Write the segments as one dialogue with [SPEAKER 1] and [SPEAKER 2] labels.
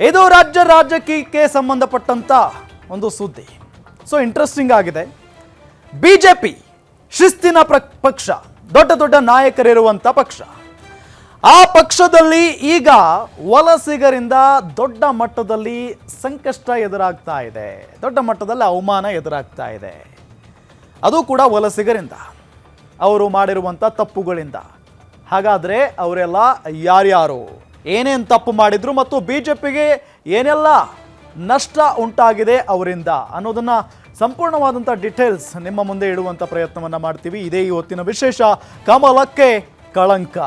[SPEAKER 1] ಇದು ರಾಜ್ಯ ರಾಜಕೀಯಕ್ಕೆ ಸಂಬಂಧಪಟ್ಟಂತ ಒಂದು ಸುದ್ದಿ. ಸೊ ಇಂಟ್ರೆಸ್ಟಿಂಗ್ ಆಗಿದೆ. ಬಿಜೆಪಿ ಶಿಸ್ತಿನ ಪ್ರ- ಪಕ್ಷ, ದೊಡ್ಡ ದೊಡ್ಡ ನಾಯಕರಿರುವಂಥ ಪಕ್ಷ. ಆ ಪಕ್ಷದಲ್ಲಿ ಈಗ ವಲಸಿಗರಿಂದ ದೊಡ್ಡ ಮಟ್ಟದಲ್ಲಿ ಸಂಕಷ್ಟ ಎದುರಾಗ್ತಾ ಇದೆ. ದೊಡ್ಡ ಮಟ್ಟದಲ್ಲಿ ಅವಮಾನ ಎದುರಾಗ್ತಾ ಇದೆ. ಅದು ಕೂಡ ವಲಸಿಗರಿಂದ. ಅವರು ಮಾಡಿರುವಂಥ ತಪ್ಪುಗಳಿಂದ. ಹಾಗಾದರೆ ಅವರೆಲ್ಲ ಯಾರ್ಯಾರು? ಏನೇನು ತಪ್ಪು ಮಾಡಿದ್ರು ಮತ್ತು ಬಿ ಜೆ ಪಿಗೆ ಏನೆಲ್ಲ ನಷ್ಟ ಉಂಟಾಗಿದೆ ಅವರಿಂದ ಅನ್ನೋದನ್ನು ಸಂಪೂರ್ಣವಾದಂಥ ಡಿಟೇಲ್ಸ್ ನಿಮ್ಮ ಮುಂದೆ ಇಡುವಂಥ ಪ್ರಯತ್ನವನ್ನು ಮಾಡ್ತೀವಿ. ಇದೇ ಇವತ್ತಿನ ವಿಶೇಷ ಕಮಲಕ್ಕೆ ಕಳಂಕ.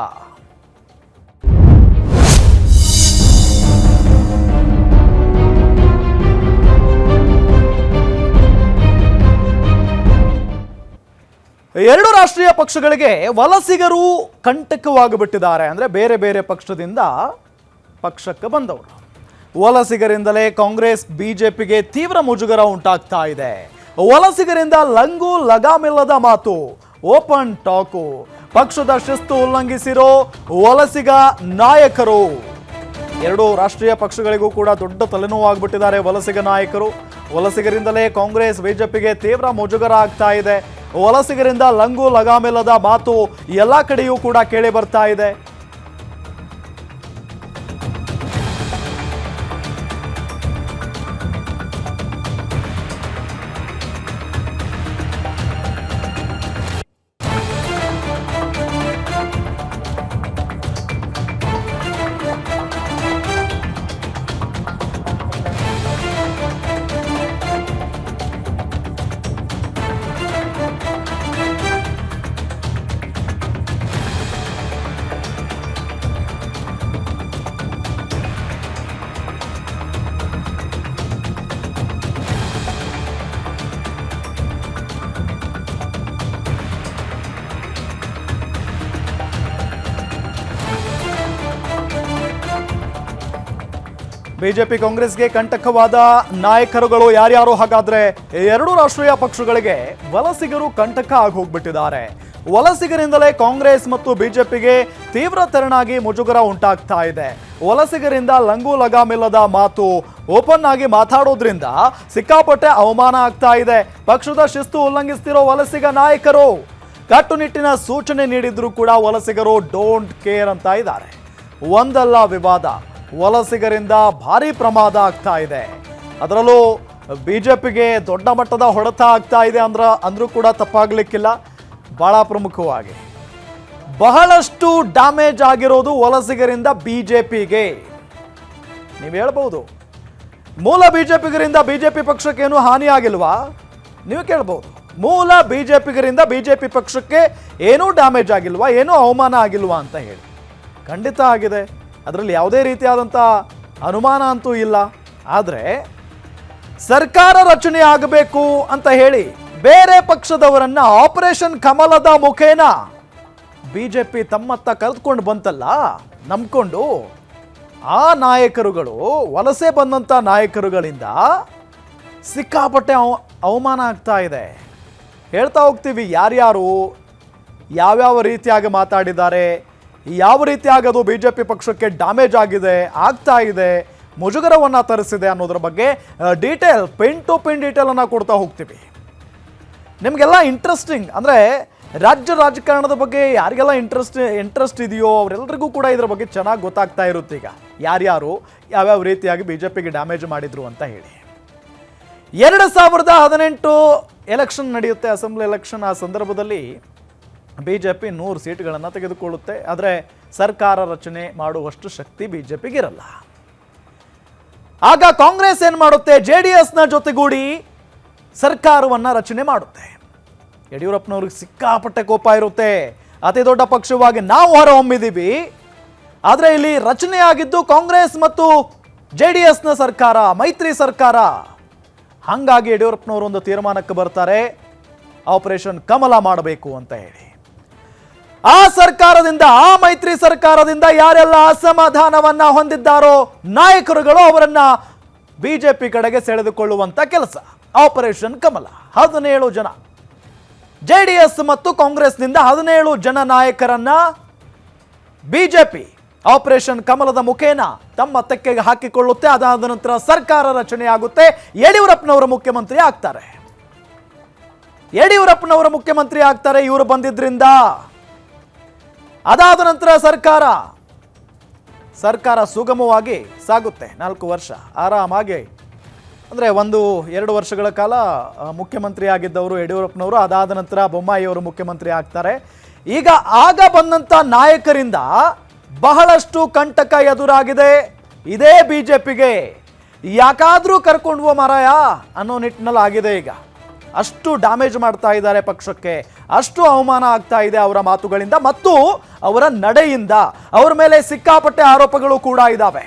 [SPEAKER 1] ಎರಡು ರಾಷ್ಟ್ರೀಯ ಪಕ್ಷಗಳಿಗೆ ವಲಸಿಗರು ಕಂಟಕವಾಗಿಬಿಟ್ಟಿದ್ದಾರೆ ಅಂದರೆ ಬೇರೆ ಬೇರೆ ಪಕ್ಷದಿಂದ ಪಕ್ಷಕ್ಕೆ ಬಂದವರು. ವಲಸಿಗರಿಂದಲೇ ಕಾಂಗ್ರೆಸ್, ಬಿಜೆಪಿಗೆ ತೀವ್ರ ಮುಜುಗರ ಉಂಟಾಗ್ತಾ ಇದೆ. ವಲಸಿಗರಿಂದ ಲಂಗು ಲಗಾಮಿಲ್ಲದ ಮಾತು, ಓಪನ್ ಟಾಕು. ಪಕ್ಷದ ಶಿಸ್ತು ಉಲ್ಲಂಘಿಸಿರೋ ವಲಸಿಗ ನಾಯಕರು. ಎರಡು ರಾಷ್ಟ್ರೀಯ ಪಕ್ಷಗಳಿಗೂ ಕೂಡ ದೊಡ್ಡ ತಲೆನೋವಾಗ್ಬಿಟ್ಟಿದ್ದಾರೆ ವಲಸಿಗ ನಾಯಕರು. ವಲಸಿಗರಿಂದಲೇ ಕಾಂಗ್ರೆಸ್, ಬಿಜೆಪಿಗೆ ತೀವ್ರ ಮುಜುಗರ ಆಗ್ತಾ ಇದೆ. ವಲಸಿಗರಿಂದ ಲಂಗು ಲಗಾಮಿಲ್ಲದ ಮಾತು ಎಲ್ಲ ಕಡೆಯೂ ಕೂಡ ಕೇಳಿ ಬರ್ತಾ ಇದೆ. ಬಿಜೆಪಿ ಕಾಂಗ್ರೆಸ್ಗೆ ಕಂಟಕವಾದ ನಾಯಕರುಗಳು ಯಾರ್ಯಾರು? ಹಾಗಾದ್ರೆ ಎರಡು ರಾಷ್ಟ್ರೀಯ ಪಕ್ಷಗಳಿಗೆ ವಲಸಿಗರು ಕಂಟಕ ಆಗಿ ಹೋಗ್ಬಿಟ್ಟಿದ್ದಾರೆ ವಲಸಿಗರಿಂದಲೇ ಕಾಂಗ್ರೆಸ್ ಮತ್ತು ಬಿಜೆಪಿಗೆ ತೀವ್ರ ತೆರನಾಗಿ ಮುಜುಗರ ಉಂಟಾಗ್ತಾ ಇದೆ. ವಲಸಿಗರಿಂದ ಲಂಗು ಲಗಾಮಿಲ್ಲದ ಮಾತು ಓಪನ್ ಆಗಿ ಮಾತಾಡೋದ್ರಿಂದ ಸಿಕ್ಕಾಪಟ್ಟೆ ಅವಮಾನ ಆಗ್ತಾ ಇದೆ. ಪಕ್ಷದ ಶಿಸ್ತು ಉಲ್ಲಂಘಿಸ್ತಿರೋ ವಲಸಿಗ ನಾಯಕರು. ಕಟ್ಟುನಿಟ್ಟಿನ ಸೂಚನೆ ನೀಡಿದ್ರು ಕೂಡ ವಲಸಿಗರು ಡೋಂಟ್ ಕೇರ್ ಅಂತ ಇದ್ದಾರೆ. ಒಂದಲ್ಲ ವಿವಾದ. ವಲಸಿಗರಿಂದ ಭಾರಿ ಪ್ರಮಾದ ಆಗ್ತಾ ಇದೆ. ಅದರಲ್ಲೂ ಬಿಜೆಪಿಗೆ ದೊಡ್ಡ ಮಟ್ಟದ ಹೊಡೆತ ಆಗ್ತಾ ಇದೆ ಅಂದ್ರ ಅಂದ್ರೂ ಕೂಡ ತಪ್ಪಾಗ್ಲಿಕ್ಕಿಲ್ಲ. ಬಹಳ ಪ್ರಮುಖವಾಗಿ. ಬಹಳಷ್ಟು ಡ್ಯಾಮೇಜ್ ಆಗಿರೋದು ವಲಸಿಗರಿಂದ ಬಿಜೆಪಿಗೆ. ನೀವು ಹೇಳ್ಬೋದು ಮೂಲ ಬಿಜೆಪಿಗರಿಂದ ಬಿಜೆಪಿ ಪಕ್ಷಕ್ಕೇನು ಹಾನಿ ಆಗಿಲ್ವಾ? ನೀವು ಕೇಳ್ಬೋದು ಮೂಲ ಬಿಜೆಪಿಗರಿಂದ ಬಿಜೆಪಿ ಪಕ್ಷಕ್ಕೆ ಏನೂ ಡ್ಯಾಮೇಜ್ ಆಗಿಲ್ವಾ? ಏನೂ ಅವಮಾನ ಆಗಿಲ್ವಾ ಅಂತ ಹೇಳಿ. ಖಂಡಿತ ಆಗಿದೆ. ಅದರಲ್ಲಿ ಯಾವುದೇ ರೀತಿಯಾದಂಥ ಅನುಮಾನ ಅಂತೂ ಇಲ್ಲ. ಆದರೆ ಸರ್ಕಾರ ರಚನೆ ಆಗಬೇಕು ಅಂತ ಹೇಳಿ ಬೇರೆ ಪಕ್ಷದವರನ್ನ ಆಪರೇಷನ್ ಕಮಲದ ಮುಖೇನ ಬಿ ಜೆ ಪಿ ತಮ್ಮತ್ತ ಕರೆದುಕೊಂಡು ಬಂತಲ್ಲ, ನಂಬ್ಕೊಂಡು ಆ ನಾಯಕರುಗಳು, ವಲಸೆ ಬಂದಂಥ ನಾಯಕರುಗಳಿಂದ ಸಿಕ್ಕಾಪಟ್ಟೆ ಅವ, ಅವಮಾನ ಆಗ್ತಾ ಇದೆ. ಹೇಳ್ತಾ ಹೋಗ್ತೀವಿ, ಯಾರ್ಯಾರು, ಯಾವ್ಯಾವ ರೀತಿಯಾಗಿ ಮಾತಾಡಿದ್ದಾರೆ ಯಾವ ರೀತಿ ಅದು ಬಿ ಜೆ ಪಿ ಪಕ್ಷಕ್ಕೆ ಡ್ಯಾಮೇಜ್ ಆಗಿದೆ, ಆಗ್ತಾ ಇದೆ, ಮುಜುಗರವನ್ನು ತರಿಸಿದೆ ಅನ್ನೋದ್ರ ಬಗ್ಗೆ ಡೀಟೇಲ್ ಪಿನ್ ಟು ಪಿನ್ ಡೀಟೇಲನ್ನು ಕೊಡ್ತಾ ಹೋಗ್ತೀವಿ. ನಿಮಗೆಲ್ಲ ಇಂಟ್ರೆಸ್ಟಿಂಗ್ ಅಂದರೆ ರಾಜ್ಯ ರಾಜಕಾರಣದ ಬಗ್ಗೆ ಯಾರಿಗೆಲ್ಲ ಇಂಟ್ರೆಸ್ಟ್ ಇಂಟ್ರೆಸ್ಟ್ ಇದೆಯೋ ಅವರೆಲ್ಲರಿಗೂ ಕೂಡ ಇದರ ಬಗ್ಗೆ ಚೆನ್ನಾಗಿ ಗೊತ್ತಾಗ್ತಾ ಇರುತ್ತೆ ಈಗ. ಯಾರ್ಯಾರು, ಯಾವ್ಯಾವ ರೀತಿಯಾಗಿ ಬಿ ಜೆ ಪಿಗೆ ಡ್ಯಾಮೇಜ್ ಮಾಡಿದ್ರು ಅಂತ ಹೇಳಿ. ಎರಡು ಸಾವಿರದ ಹದಿನೆಂಟು ಎಲೆಕ್ಷನ್ ನಡೆಯುತ್ತೆ, ಅಸೆಂಬ್ಲಿ ಎಲೆಕ್ಷನ್ ಆ ಸಂದರ್ಭದಲ್ಲಿ ಬಿ ಜೆ ಪಿ ನೂರು ಸೀಟ್ಗಳನ್ನು ತೆಗೆದುಕೊಳ್ಳುತ್ತೆ. ಆದರೆ ಸರ್ಕಾರ ರಚನೆ ಮಾಡುವಷ್ಟು ಶಕ್ತಿ ಬಿ ಜೆ ಪಿಗಿರಲ್ಲ ಆಗ ಕಾಂಗ್ರೆಸ್ ಏನು ಮಾಡುತ್ತೆ? ಜೆ ಡಿ ಎಸ್ನ ಜೊತೆಗೂಡಿ ಸರ್ಕಾರವನ್ನು ರಚನೆ ಮಾಡುತ್ತೆ. ಯಡಿಯೂರಪ್ಪನವ್ರಿಗೆ ಸಿಕ್ಕಾಪಟ್ಟೆ ಕೋಪ ಇರುತ್ತೆ. ಅತಿ ದೊಡ್ಡ ಪಕ್ಷವಾಗಿ ನಾವು ಹೊರಹೊಮ್ಮಿದ್ದೀವಿ ಆದರೆ ಇಲ್ಲಿ ರಚನೆಯಾಗಿದ್ದು ಕಾಂಗ್ರೆಸ್ ಮತ್ತು ಜೆ ಡಿ ಎಸ್ನ ಸರ್ಕಾರ, ಮೈತ್ರಿ ಸರ್ಕಾರ. ಹಾಗಾಗಿ ಯಡಿಯೂರಪ್ಪನವರು ಒಂದು ತೀರ್ಮಾನಕ್ಕೆ ಬರ್ತಾರೆ. ಆಪರೇಷನ್ ಕಮಲ ಮಾಡಬೇಕು ಅಂತ ಹೇಳಿ. ಆ ಸರ್ಕಾರದಿಂದ, ಆ ಮೈತ್ರಿ ಸರ್ಕಾರದಿಂದ ಯಾರೆಲ್ಲ ಅಸಮಾಧಾನವನ್ನ ಹೊಂದಿದ್ದಾರೋ ನಾಯಕರುಗಳು ಅವರನ್ನ ಬಿಜೆಪಿ ಕಡೆಗೆ ಸೆಳೆದುಕೊಳ್ಳುವಂತ ಕೆಲಸ. ಆಪರೇಷನ್ ಕಮಲ, ಹದಿನೇಳು ಜನ. ಜೆ ಡಿ ಎಸ್ ಮತ್ತು ಕಾಂಗ್ರೆಸ್ನಿಂದ ಹದಿನೇಳು ಜನ ನಾಯಕರನ್ನ ಬಿಜೆಪಿ ಆಪರೇಷನ್ ಕಮಲದ ಮುಖೇನ ತಮ್ಮ ತೆಕ್ಕೆಗೆ ಹಾಕಿಕೊಳ್ಳುತ್ತೆ. ಅದಾದ ನಂತರ ಸರ್ಕಾರ ರಚನೆಯಾಗುತ್ತೆ ಯಡಿಯೂರಪ್ಪನವರು ಮುಖ್ಯಮಂತ್ರಿ ಆಗ್ತಾರೆ. ಯಡಿಯೂರಪ್ಪನವರು ಮುಖ್ಯಮಂತ್ರಿ ಆಗ್ತಾರೆ. ಇವರು ಬಂದಿದ್ರಿಂದ ಅದಾದ ನಂತರ ಸರ್ಕಾರ ಸರ್ಕಾರ ಸುಗಮವಾಗಿ ಸಾಗುತ್ತೆ. ನಾಲ್ಕು ವರ್ಷ ಆರಾಮಾಗಿ. ಅಂದರೆ ಒಂದು ಎರಡು ವರ್ಷಗಳ ಕಾಲ ಮುಖ್ಯಮಂತ್ರಿ ಆಗಿದ್ದವರು ಯಡಿಯೂರಪ್ಪನವರು, ಅದಾದ ನಂತರ ಬೊಮ್ಮಾಯಿಯವರು ಮುಖ್ಯಮಂತ್ರಿ ಆಗ್ತಾರೆ. ಈಗ ಆಗ ಬಂದಂಥ ನಾಯಕರಿಂದ ಬಹಳಷ್ಟು ಕಂಟಕ ಎದುರಾಗಿದೆ. ಇದೇ ಬಿ ಜೆ ಪಿಗೆ ಯಾಕಾದರೂ ಕರ್ಕೊಂಡು ಮಾರಾಯ ಅನ್ನೋ ನಿಟ್ಟಿನಲ್ಲಿ ಆಗಿದೆ ಈಗ. ಅಷ್ಟು ಡ್ಯಾಮೇಜ್ ಮಾಡ್ತಾ ಇದ್ದಾರೆ ಪಕ್ಷಕ್ಕೆ, ಅಷ್ಟು ಅವಮಾನ ಆಗ್ತಾ ಇದೆ ಅವರ ಮಾತುಗಳಿಂದ ಮತ್ತು ಅವರ ನಡೆಯಿಂದ, ಅವರ ಮೇಲೆ ಸಿಕ್ಕಾಪಟ್ಟೆ ಆರೋಪಗಳು ಕೂಡ ಇದ್ದಾವೆ